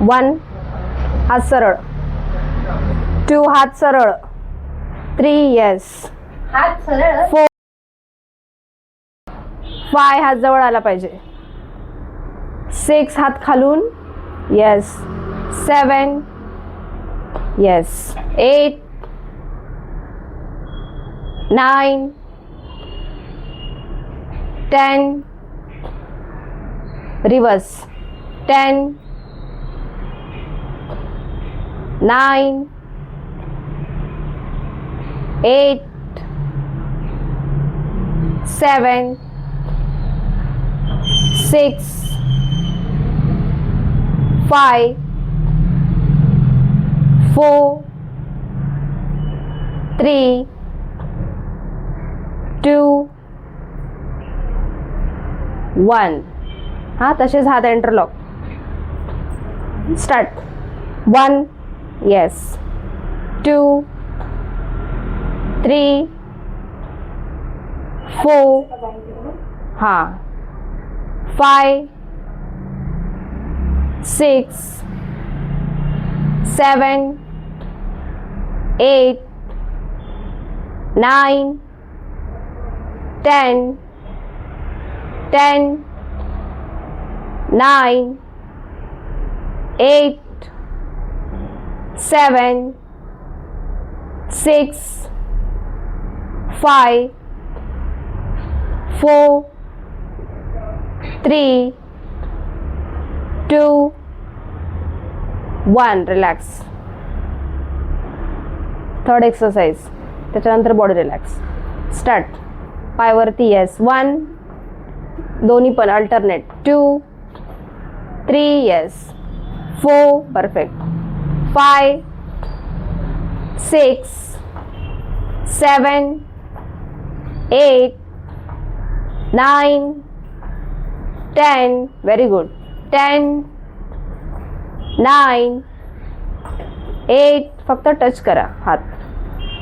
One. हात सरळ. To हात सरळ. थ्री येस हात सरळ. फोर. फाय हात जवळ आला पाहिजे. सिक्स हात खालून. Yes seven. Yes eight. Nine. Ten. Reverse ten. Nine, eight, seven, six, five, four, three, two, one हा तसेच हात interlock start one Yes. Two, three, four, हाँ five, six, seven, eight, nine, ten, ten, nine, eight. Seven six five four, three, two, one. Relax third exercise त्याच्यानंतर body relax start पायवरती yes one दोन्ही पण alternate two three yes four perfect five six seven eight nine, ten very good. Ten nine, eight फक्त touch करा हात.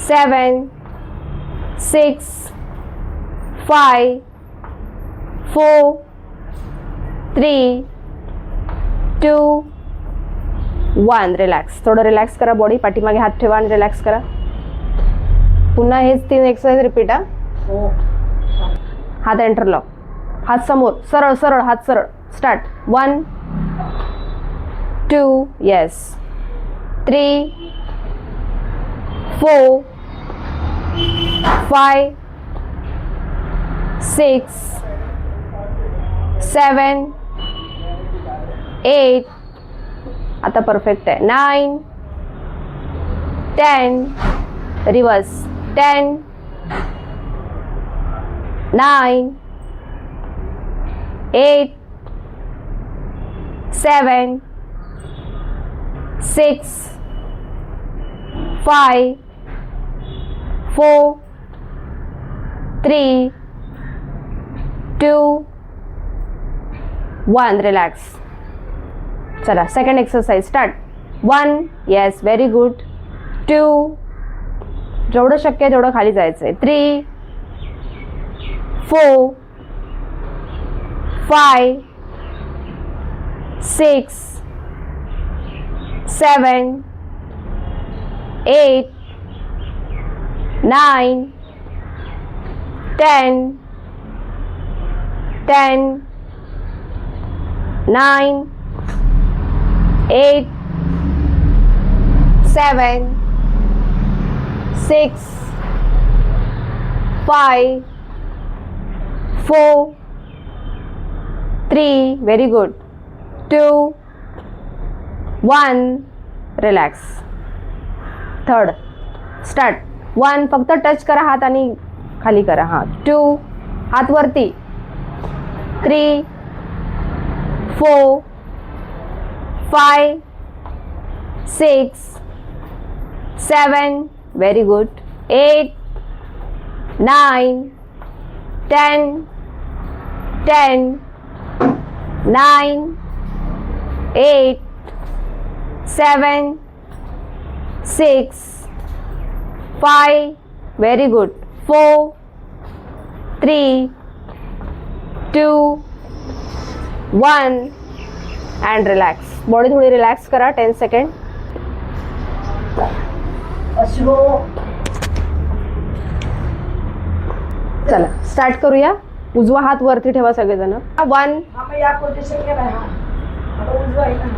Seven six five four three two one relax थोडं relax करा body पाठीमागे हात ठेवा आणि रिलॅक्स करा. पुन्हा हेच तीन एक्सरसाइज रिपीट हा. हात एंटरलॉक हात समोर. सरळ सरळ हात सरळ. Start one two yes three four five six seven eight आता परफेक्ट आहे. Nine ten reverse ten nine eight seven six five four three two one relax चला second exercise start one yes very good two जेवढं शक्य आहे तेवढं खाली जायचं आहे three four five six seven eight nine ten ten nine eight seven six five four three very good two one relax third start one फक्त touch करा हात आणि खाली करा. हात two हातवरती three four five, six, seven, very good, eight, nine, ten, ten, nine, eight, seven, six, five, very good, four, three, two, one, and relax. Body थोडी relax करा ten second चला स्टार्ट करूया. उजवा हात वरती ठेवा सगळेजण. वन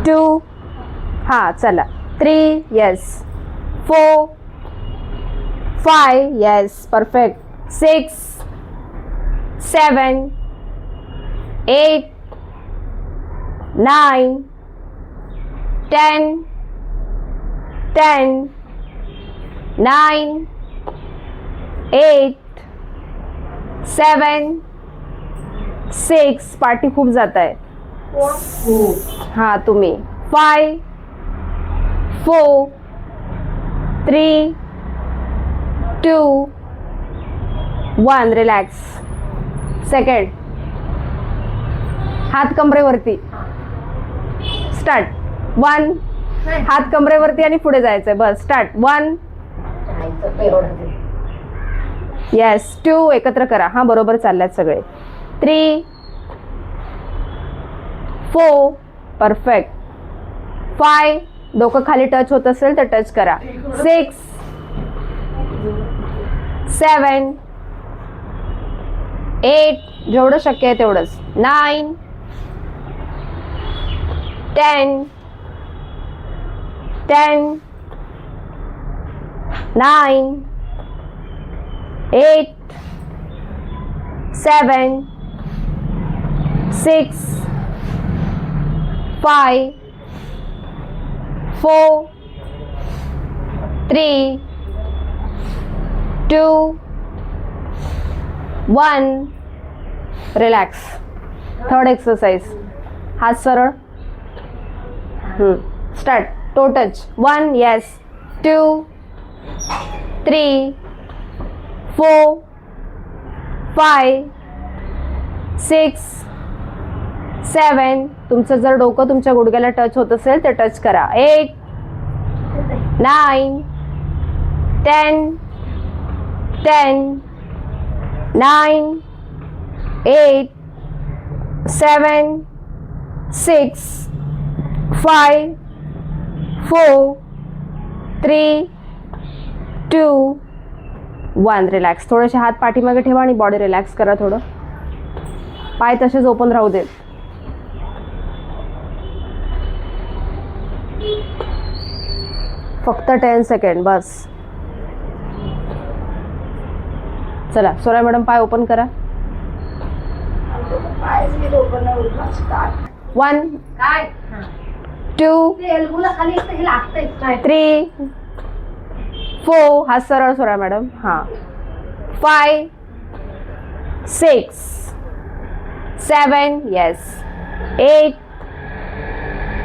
टू हा. चला. Three yes four five yes perfect six seven eight nine ten ten nine eight seven six party खूप जात आहे हां तुम्ही. Five four three two one relax second हात कमरेवरती. स्टार्ट वन हात कमरेवरती आणि पुढे जायचंय. बस स्टार्ट वन येस टू एकत्र करा. हां बरोबर चालल्यात सगळे. थ्री फोर परफेक्ट फाय डोकं खाली टच होत असेल तर टच करा. सिक्स सेवन एट जेवढं शक्य आहे तेवढंच. Nine ten ten nine eight seven six five four three two one relax third exercise हात सरळ start Toe touch one yes two three four five six seven तुमचं जर डोकं तुमच्या गुडघ्याला टच होत असेल तर टच करा. Eight nine ten ten nine eight seven six five four three two one relax थोडेसे हात पाठीमागे ठेवा आणि बॉडी रिलॅक्स करा थोडं. पाय तसेच ओपन राहू देत. फक्त टेन सेकंड बस. चला सोरा मॅडम पाय ओपन करा. वन काय? टू थ्री फोर हा सरळ सोरा मॅडम हां. Five six seven yes eight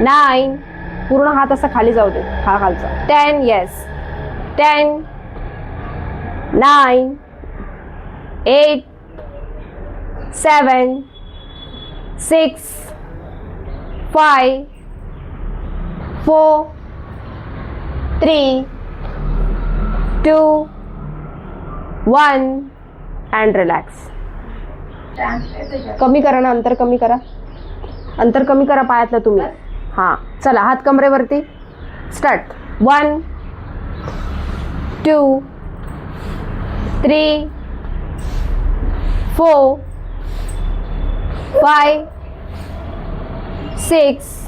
nine पूर्ण हात असा खाली जाऊ दे. हा खालचा. Ten yes ten nine eight seven six five four three two one and relax कमी करा ना अंतर कमी करा. अंतर कमी करा पायातलं तुम्ही. हां चला हात कमरेवरती. Start one two three four five six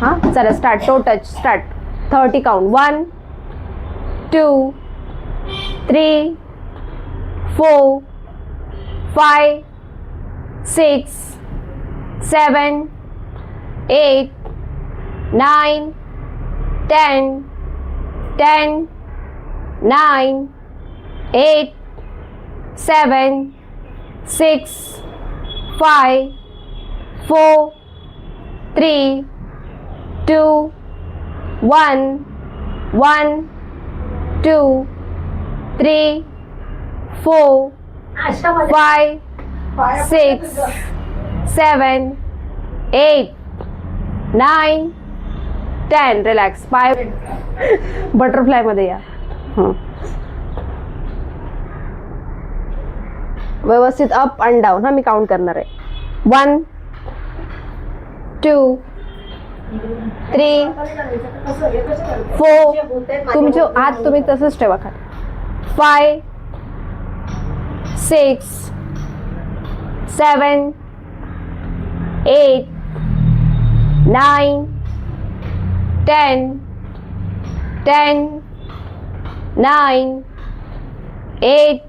हां चला start toe touch start thirty count one two three four five six seven eight nine ten ten nine eight seven six five four three two one one two three four अशामध्ये five six seven eight nine ten relax पाय बटरफ्लायमध्ये या. हं. व्यवस्थित up and down हा मी count करणार आहे. One two three four तुमचे हात तुम्ही तसंच ठेवा खाली. Five six seven eight nine ten ten nine eight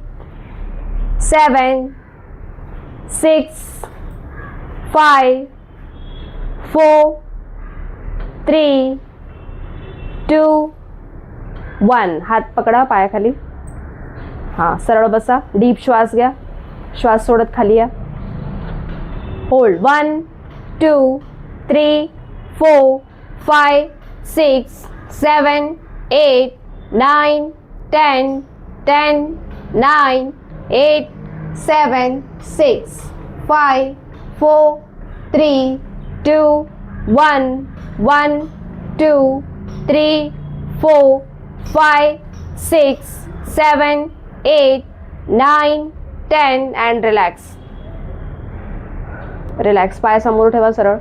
seven six five four three two one हात पकडा पायाखाली. हां सरळ बसा. डीप श्वास घ्या. श्वास सोडत खाली या. Hold one two three four five six seven eight nine ten ten nine eight seven six five four three two one one two three four five six seven eight nine ten and relax. Relax पाय समोर ठेवा सरळ.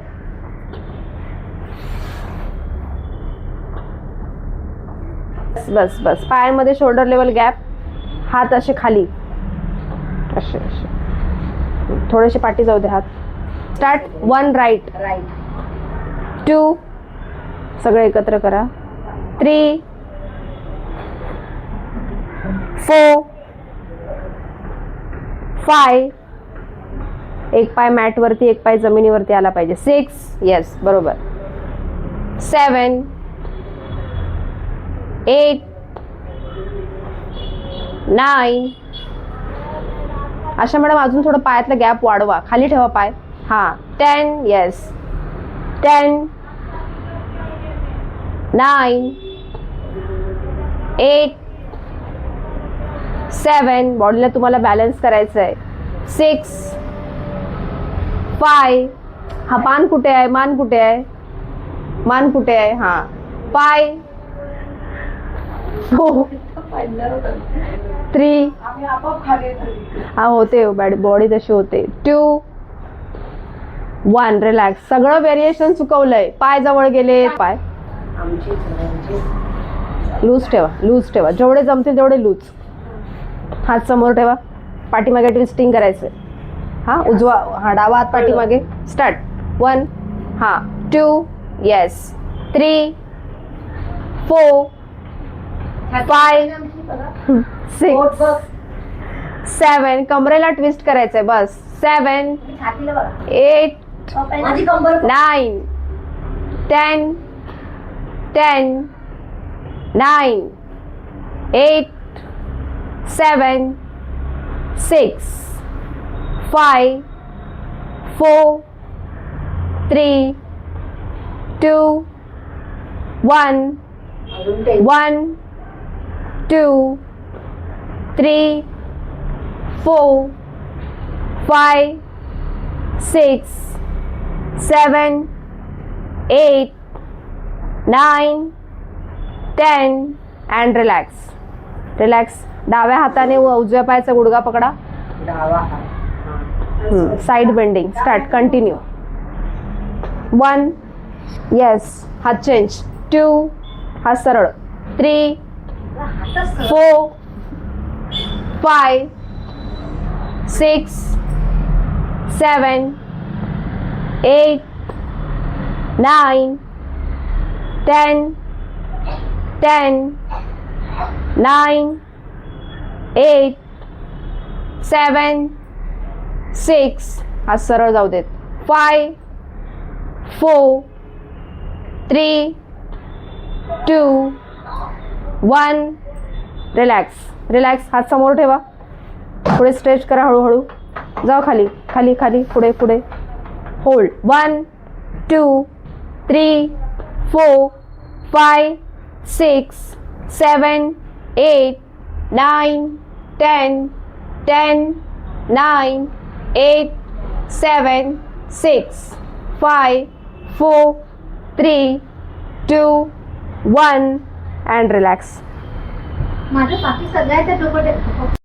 बस बस बस. पायांमध्ये shoulder level gap हात असे खाली. असे असे. थोडेसे पाठी जाऊ दे हात. Start one right right two सगळे एकत्र करा. थ्री फोर फाय एक पाय मॅटवरती एक पाय जमिनीवरती आला पाहिजे. सिक्स येस बरोबर. सेवन एट नाईन अशा मॅडम अजून थोडं पायातलं गॅप वाढवा. खाली ठेवा पाय. हां ten yes ten nine eight seven बॉडीला तुम्हाला बॅलन्स करायचं आहे सिक्स फाय हा पान कुठे आहे? मान कुठे आहे? मान कुठे आहे? हां. Five three. हा होते बॉडी तशी होते. टू वन रिलॅक्स सगळं व्हेरिएशन चुकवलंय पाय जवळ गेले पाय. लूज ठेवा लूज ठेवा. जेवढे जमतील तेवढे लूज हात समोर ठेवा. पाठीमागे ट्विस्टिंग करायचं हां उजवा हा डावा हात पाठीमागे. स्टार्ट वन हां. Two yes three four. पोट सिक्स. सेवन कमरेला ट्विस्ट करायचंय. बस. Seven eight nine, ten, ten, nine, eight, seven, six, five, four, three, two, one, one, two, three, four, five, six. Seven, eight, nine, ten, and relax. Relax डाव्या हाताने व उजव्या पायाचा गुडगा पकडा. Side bending start continue one yes हात change two हात सरळ. Three. Four five six seven eight nine ten ten nine eight seven six हा सरळ जाऊ देत. Five four three two one relax relax हात समोर ठेवा. पुढे स्ट्रेच करा हळूहळू. जाऊ खाली. खाली खाली. पुढे पुढे. Hold one two three, four, five, six, seven, eight, nine, ten, ten, nine, eight, seven, six, five, four, three, two, one, and relax. माझं बाकी सगळ्याच्या डोकं